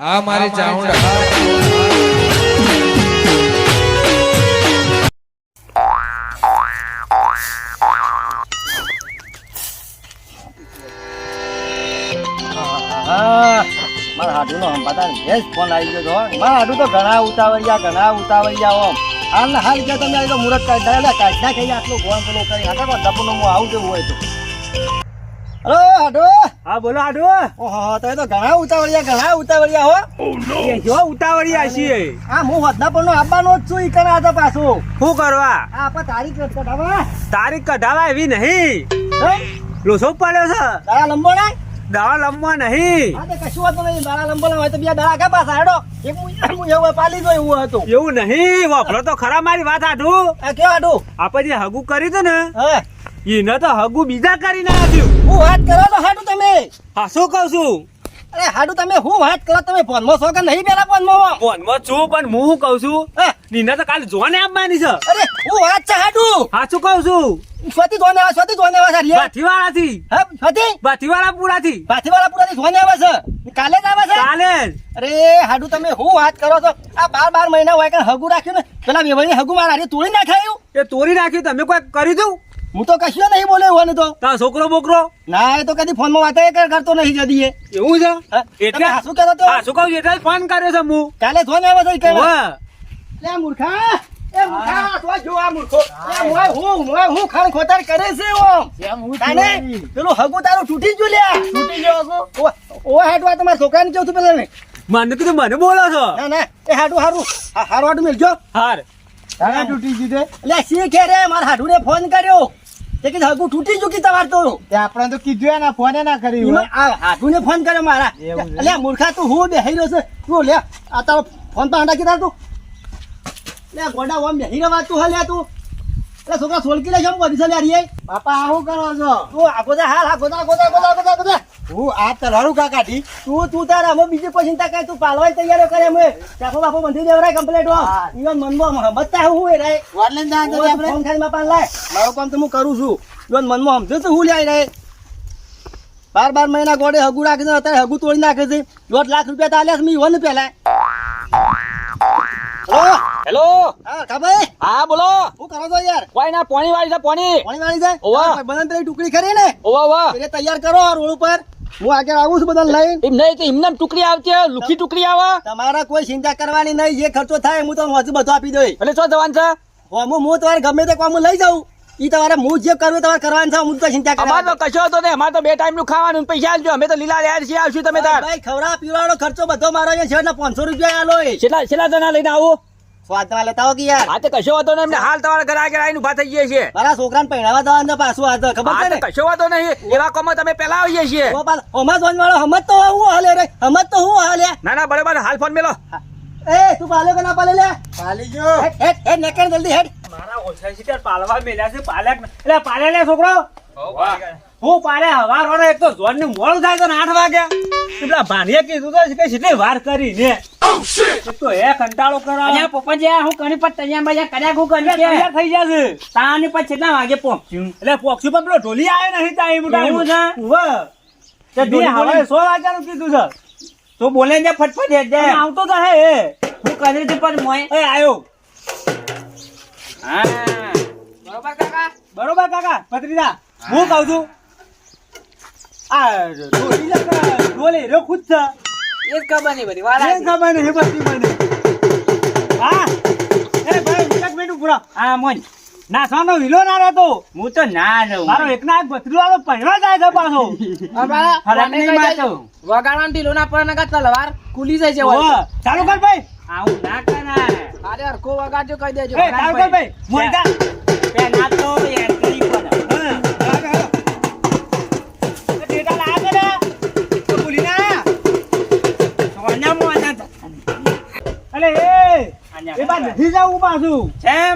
આ મારી મારા હંપાતા ને ફોન આવી ગયો તો મારા હાડુ તો ઘણા ઉતાવળિયા ઘણા ઉતાવળિયા ઓમ. હાલ હાલ ગયા તમે આવી તો મુહૂર્ત કાઢી એટલે કાઢી નાખી આટલું ફોન પેલો કરી આગળ ડબ્બુનો હું આવું જેવું હોય તો? હલો હાડુ. હા બોલો આડો ઓહો તમે તો ઘણા ઉતાવળિયા ઘણા ઉતાવળિયા હો. એ જો ઉતાવળિયા છીએ. આ હું હદના પરનો આવવાનો જ છું ઈ કરા હતો પાછો. શું કરવા? આ આપણે તારીખ કઢાવા તારીખ કઢાવા એવી નહીં. લોસો પડ્યો છે. દાળા લંબો ના? દાવા લંબો નહીં. આ તો કશું હતું નહીં દાળા લંબો હોય તો બે દાડા કા પાછા હેડો. એક હું એવું પાલી ગયો એવું હતું. એવું નહીં વાપરો તો ખરા મારી વાત આડું આ કેવા હાડુ? આપણે જે હગું કર્યું હતું ને હા? એને તો હગુ બીજા કરી નાખ્યું હું વાત કરો તો હાડું તમે. હા શું કહું છું? અરે હાડુ તમે હું વાત કરો? તમે ફોનમાં છો કે નહીં પેલા ફોનમાં? ફોનમાં છું પણ હું શું કહું છું? નીને તો કાલે જોને આપવાની છે. અરે હું વાત છે હાડુ હા શું કહું છું? સ્વતી જોને આવે સ્વતી જોને આવે સારી રિયા. બાથીવાળાથી. હા સ્વતી? બાથીવાળા પૂરાથી. પૂરા થી જોને આવે છે. કાલે જ આવે છે? કાલે અરે હાડુ તમે હું વાત કરો છો? આ બાર બાર મહિના હોય કે હગુ રાખ્યું ને પેલા વેવાઈ હગુ મારા તોડી નાખાયું એ તોડી નાખ્યું તમે કોઈ કરી દઉં? હું તો કશું નહીં બોલ્યો હોને તો. તારો છોકરો બોકરો? ના એ તો કદી ફોનમાં વાત કર- કરતો નહીં જદી એવું છે? એટલે? શું હાસુ કહેતો તો. શું કહું એટલે ફોન કર્યો છે હું કાલે ફોન આવ્યો છે ઈ લે મૂર્ખા. એ મૂર્ખા તો જો આ મૂર્ખો. એ મોય હું મોય હું ખાન ખોતાર કરે છે ઓમ તાને પેલું હગુ તારું તૂટી ગયું લ્યા. તૂટી ગયો હગુ? ઓ હાડવા તમારા છોકરાને કેવું તું પેલા મને કીધું મને બોલો છો. ના ના એ હાડું હારું. હારું હાડું મેળજો હાર. તારા તૂટી દીધે એટલે સી કે રે મારા હાડુને ફોન કર્યો. તે કીધું હગુ તૂટી ચૂકી તમાર તો? આપણે તો કીધું ના ફોને ના આ હાડુને ફોન કર્યો મારા. લે. એટલે મૂર્ખા તું હું બેહી રહ્યો છે? તું લે આ તારો ફોન તો આંડા કીધા તું. લે ગોડા ઓમ બેહી રહ્યો તું હલે તું. એટલે છોકરા સોલકી લે છે બધી છે લે બાપા આવું કરો છો? તું આગો જા હાલ જા આગો જા આગો જા. જા જા હું આ તલવારું કા કાઢી? તું તું તાર અમે બીજી કોઈ ચિંતા કઈ તું પાલવાય તૈયાર કરે અમે ચાખો બાપો બંધી દેવરાય કમ્પ્લેટ હો. ઈવન મનમાં બતા હું એ રે ઓનલાઈન ના તો આપણે. ફોન ખાલી માં પાલ લાય. મારો કામ તો હું કરું છું. ઈવન મનમાં સમજે તો હું લઈ રે બાર બાર મહિના ગોડે હગુ રાખે છે અત્યારે હગુ તોડી નાખે છે. દોઢ લાખ રૂપિયા તાલ્યા છે મેં ઈવન પેલા હેલો? હેલો? હા કાભાઈ? હા બોલો. શું કરો છો યાર? કોઈ ના પોણી વાળી છે પોણી. પોણી વાળી જાય ઓવા. બધાને પેલી ટુકડી ખરી ને? ઓવા ઓવા. તૈયાર કરો આ રોડ ઉપર. હું આગળ આવું છું બધા લઈ. એમ નહીં તો એમને ટુકડી આવતી લુખી ટુકડી આવે. તમારા કોઈ ચિંતા કરવાની નહીં જે ખર્ચો થાય હું તમને હજુ બધું આપી દઉં એટલે શું જવાનું છે? હું હું તમારે ગમે તે કોમ લઈ જાઉં. એ તમારે હું જે કરવું તમારે કરવાનું છે હું તો ચિંતા અમારે તો કશો હતો નહીં અમારે તો બે ટાઈમનું ખાવાનું પૈસા આલજો અમે તો લીલા રહ્યા છીએ આવશું તમે તાર. ભાઈ ખવડા પીવડાનો ખર્ચો બધો મારો છે. ને પાંચસો રૂપિયા આલો છેલ્લા છેલ્લા જણા લઈને આવું. સ્વાદમાં લેતા હો કે યાર? હા તો કશો હતો નહીં એમને હાલ તમારા ઘરે આગળ આવીને ઊભા થઈ જઈએ છીએ. મારા છોકરાને પહેરાવા પાછું આ ખબર છે ને? કશો વાતો નહીં એવા કોમો તમે પેલા આવીએ છીએ. હમત જોન વાળો હમત તો હું હાલે રે હમત તો હું હાલે. ના ના બરાબર હાલ ફોન મેલો. એ તું પાલ્યો કે ના પાલે લે? પાલી ગયો. હેડ હેડ હેડ જલ્દી હેડ. મારા ઓછા સીટર પાલવા મેલ્યા છે પાલક એટલે પાલે લે છોકરો. હું પાડે હવાર વાળો એક તો જોનનું મોડું થાય તો આઠ વાગ્યા એટલે ભાનીએ કીધું તો કે કેટલી વાર કરી ને એક તો એ કંટાળો કરાવે અહીંયા પપ્પાજી હું કણી પર તૈયાર બજાર કર્યા હું કરી તૈયાર થઈ જશે તાની પર કેટલા વાગે પહોંચ્યું? એટલે પોક્ષી પર પેલો ઢોલી આવ્યો નહીં તા એવું એવું છે? તે ઢોલી બે હવે સો વાગ્યાનું કીધું છે. તો બોલે છે ફટફટ દે. આવતો તો હે એ. હું કરી હતી પણ મોય એ આવ્યો હા. બરોબર કાકા? બરોબર કાકા? પત્રીદા હું કહું છું? આ ઢોલી ઢોલી રે ખુદ છે એ જ ખબર નહીં બધી વાર એ ખબર નહીં બધી મને હા એ ભાઈ એક મિનિટ ઉભરો હા મોન નાસવાનો વિલો ના રહેતો હું તો ના રહું મારો એકના એક ભત્રીજો આવો પહેરવા જાય છે પાછો વગાડવાનું ઢીલો ના પડે તલવાર ખુલી જાય છે. ચાલુ કર ભાઈ આવું ના કરાય અરે હરખો વગાડજો કહી દેજો ચાલુ કર ભાઈ મોઈકા પેલા તો જવું પાછું.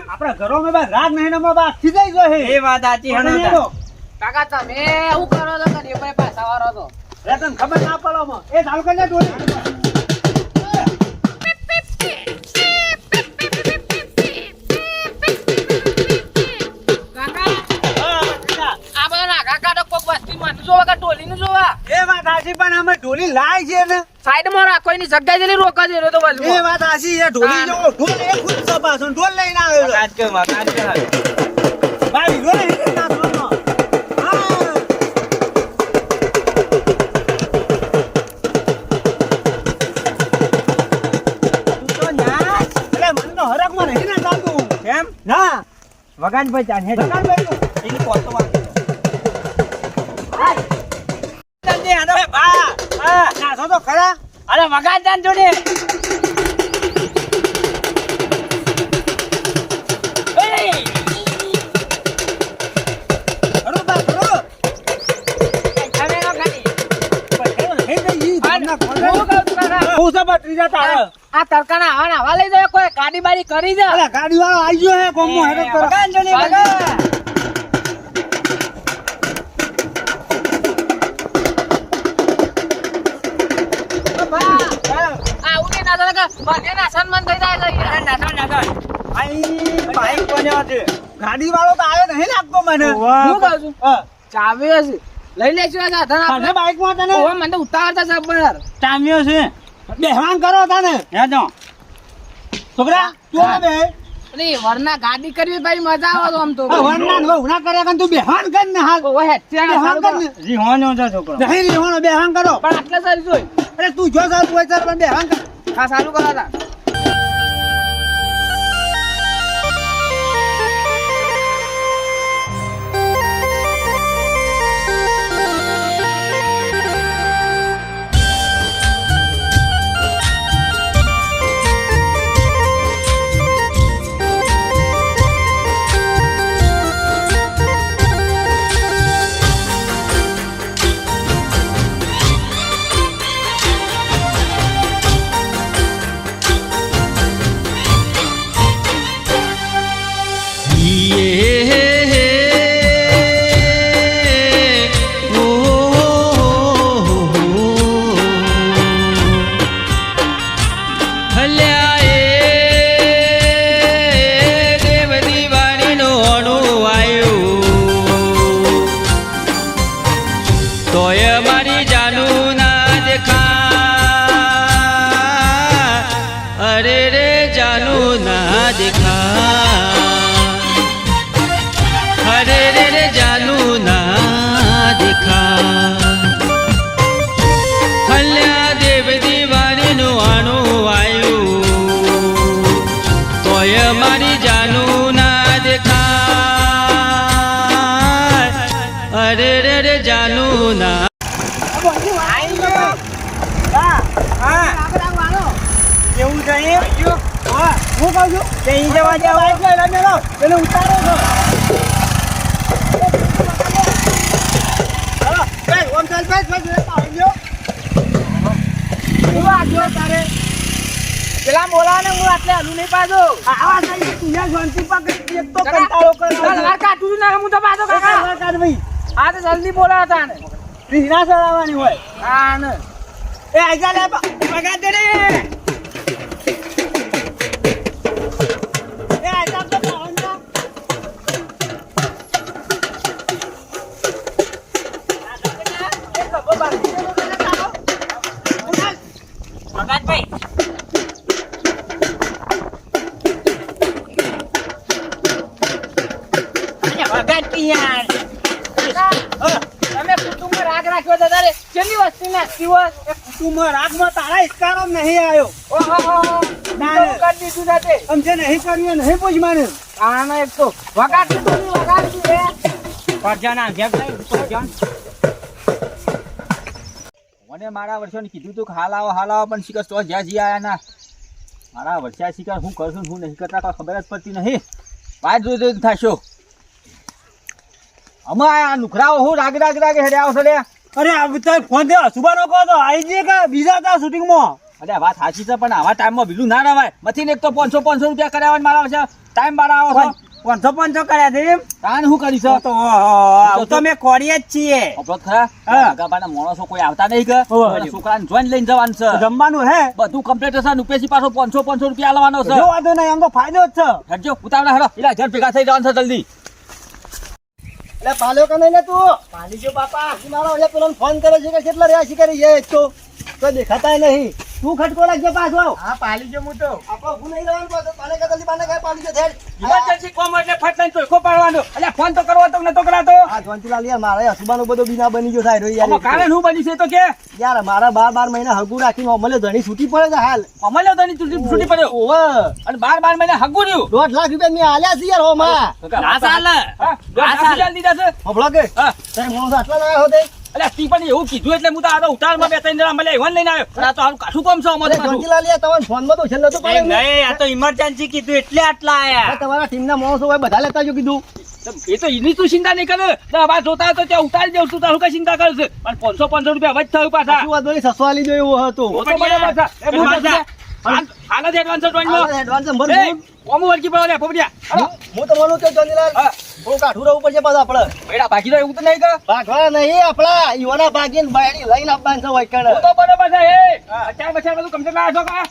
આપણા ઘરોમાં બાદ રાત મહિનામાં બાદ ખીજાઈ ગયો એ વાત સાચી હે કાકા તમે એવું કરો છો કે એ પાછા વાળો તો રે તને ખબર ના પડો એ ચાલુ કરી દે ડોલી સાઈડમાં રાખો એની જગ્યા જેટલી રોકા દે તો બસ એ વાત આસી છે ઢોલી જો ઢોલ એ ખુદ સપાસો ઢોલ લઈને આવ્યો આજ કે મકાન કે ભાઈ ઢોલ એ રીતે નાખવાનો. હા. તું તો નાચ. મને તો હરખમાં નહીં નાચાતું. કેમ ના વગાડ ભાઈ ચાલ હેડ વગાડ ભાઈ. એની કોલ તો ત્રીજા જોડે. આ તડકાના આવવાના ને હવા લઈ જાય કોઈ ગાડી બાડી કરી દે. અલા ગાડી વાળો આવી ગયો હે કોમો હેડો કરો. ગાડી વાળો તો આવ્યો નહીં લાગતો મને. હું કહું છું હા. ચાવી હશે લઈ લેશું સાધન તને આપણે? બાઈકમાં તને? ઓહો મને ઉતારતા છે જબર ચામ્યો છે. બેહવાન કરો તને. હેડો છોકરા તું આ બે. અરે વરના ગાડી કરવી ભાઈ મજા આવે તો આમ તો. વરના નો ઉના કરે કર્યા કન તું બેહવાન કર ને હાલ. ઓહો હે છે બેહવાન કર ને. રીહોનો જા છોકરો. નહીં રહેવાનો બેહવાન કરો. પણ આટલે સારી જોઈ. અરે તું જો સાહેબ હોય સર પણ બેહવાન કર. હા સારું કરો ઈ જવા દે, બાઈક લઈને મેલો. પેલો ઉતારો છો. હાલો, બેસ, ઓમ ચાલ, બેસ, બેસ, બેસ, હું તારે પેલા બોલાવે ને હું આટલે હલુ નહીં પાછો આવા છે, તું શાંતિ પકડ, એક તો કંટાળો કરે છે. તલવાર કાઢું છું ને હું તો કાકા કાઢ ભઈ. આ તો જલ્દી બોલાવે તાને ને ના ચડાવવાની હોય. હા ને એ આજા લે, પગાર દે હા. તમે કુટુંબમાં રાગ રાખ્યો તો તારે કેટલી વસ્તી નાખતી હોય તું મારા રાખમાં તારા ઇસ્કારો નહીં આવ્યો. ઓહો ના, ના. કરી દીધું સાથે આમ નહીં કર્યું નહીં પૂછ મને. આનો એક તો વગાડતું તો નહીં વગાડતું રે મને મારા વર્ષોને કીધું તું કે હાલ આવો હાલ આવો પણ શિકર તો જ્યાં જી આયા ના. મારા વર્ષા શિકાર હું કરશું હું નહીં કરતા ખબર જ પડતી નહીં. વાત જોઈ જોઈ થશો. અમે આ નુખરાઓ હું રાગ રાગ રાગ હેડે આવશે લે અરે આ ફોન દે કહો તો. જઈએ કે બીજા શૂટિંગમાં? અરે વાત સાચી છે પણ આવા ટાઈમમાં બીલું ના રવાય મથી એક તો પાંચસો પાંચસો રૂપિયા કર્યા મારા છે ટાઈમ બાર આવો છો. પાંચસો પાંચસો કર્યા છે તાન હું કરી છે? આવું તો મેં કોરીએ જ છીએ. અપલોડ ખરા? માણસો કોઈ આવતા નહીં કે? છોકરાને જોઈને લઈને જવાનું છે. જમવાનું હે? બધું કમ્પ્લીટ હશે ઉપેસી પાછો પાંચસો પાંચસો રૂપિયા આલવાનો છે. વાંધો નહીં એમ તો ફાયદો જ છે. હેડજો ઉતાવળા ઘર ભેગા થઈ જવાનું છે જલ્દી. એટલે પાલ્યો કે નહીં તું? પાલી જો બાપા. મારો એટલે પેલો ફોન કરે છે કે કેટલા રહ્યા છે તો? દેખાતા નહીં. તું ખટકો લાગજે પાછો? હા પાલી જો હું તો આપણો ઊભું નહીં રહેવાનું પાછો પાલે કે જલ્દી પાલે કે પાલી જો થેડ ઇમરજન્સી કોમ એટલે ફટ લઈને ચોખો પાડવાનો. એટલે ફોન તો કરવો તો નતો કરાતો. આ જોંતીલાલ યાર મારે અસુબાનો બધો બીના બની ગયો થાય આમાં યાર કારણ શું બની છે તો કે? યાર મારા બાર બાર મહિના હગુ રાખીને અમલે ધણી છૂટી પડે છે હાલ. અમલે ધણી છૂટી છૂટી પડે. ઓવે. અને બાર બાર મહિના હગુ રહ્યું. દોઢ લાખ રૂપિયા મેં આલ્યા છે યાર હોમાં ના સાલ ના સાલ દીધા છે. હબળા કે. તારે માણસ આટલા લાયા હોતે? એટલે તી પણ એવું કીધું એટલે હું તો આ તો ઉતાવળમાં બે ત્રણ જણા એવન લઈને આવ્યો. પણ આ તો આનું કાઠું કોમ છે અમારે. જોંતીલાલ યાર તમારા ફોનમાં તો છેલ્લો તો પડે નહીં. આ તો ઇમરજન્સી કીધું એટલે આટલા આયા. તમારા ટીમના માણસો હોય બધા લેતા જો કીધું. એ તો એની તું ચિંતા નહીં કરે. આવા જોતા તો ત્યાં ઉતારી દેવું તું તારું કઈ ચિંતા કરશે પણ પાંચસો પાંચસો રૂપિયા વધ થયું પાછા. શું વાંધો નહીં, સસવા લીધો એવો હતો એડવાન્સ હાલ- જ એડવાન્સ જોઈનમાં. આ નંબર એ, હું- પડો લે, પોપડિયા. હું તો બોલું કે જોનીલાલ હા. કાઠું રહેવું પડશે પાછું આપણે બેડા ભાગી જાય એવું તો નહીં કે ભાગવા નહીં આપણા ઈવાના ભાગીને બાયડી લઈને આપવાનું છે વૈકણ. તો બરાબર છે, એ. અત્યાર પછી બધું complete ના છો કા?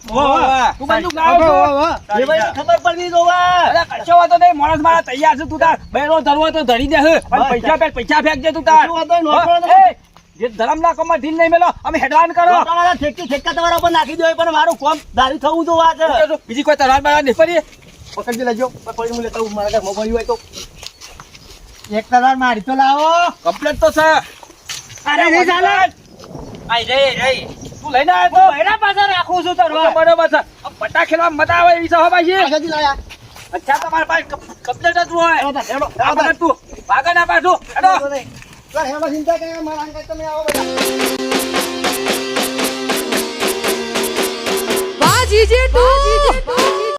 તું બંદૂક લાવ્યો છો? એ ભાઈ ખબર પડવી જોવા અરે કશો વાતો નહીં, માણસ મારા તૈયાર છે તું તાર બૈરો ધરવો તો ધરી દે બસ. પૈસા ફેંક, પૈસા ફેંકજે તું તાર શું વાતો નોકરો હા, ધરમ જે ધરમના કામમાં ઢીલ નહીં મેલો અમે હેડવાન કરો. તમારા ઠેકી ઠેકા તમારા ઉપર નાખી દો પણ મારું કોમ દારી થવું તો વાત. બીજી કોઈ તલવાર બલવાર નહીં ફરી પકડી લેજો. પકડી હું લેતા. મારા ઘર મોબાઈલ હોય તો. એક તલવાર મારી તો લાવો. કમ્પ્લેટ તો છે. અરે રે ચાલે. આઈ રે રે તું લઈને આવ્યો તો. એના પાસે રાખું છું તો બરોબર છે. ખેલવા મજા આવે એવી સહા પાછી. આગળથી લાયા. અચ્છા તમારા પાસે કમ્પ્લેટ જ હોય. હેડો, આ તું. ભાગા ના પાછું હેડો. હેડો, ચિંતા કરે મારા અંગાત તમે આવો બધા. વાહ જીજે તું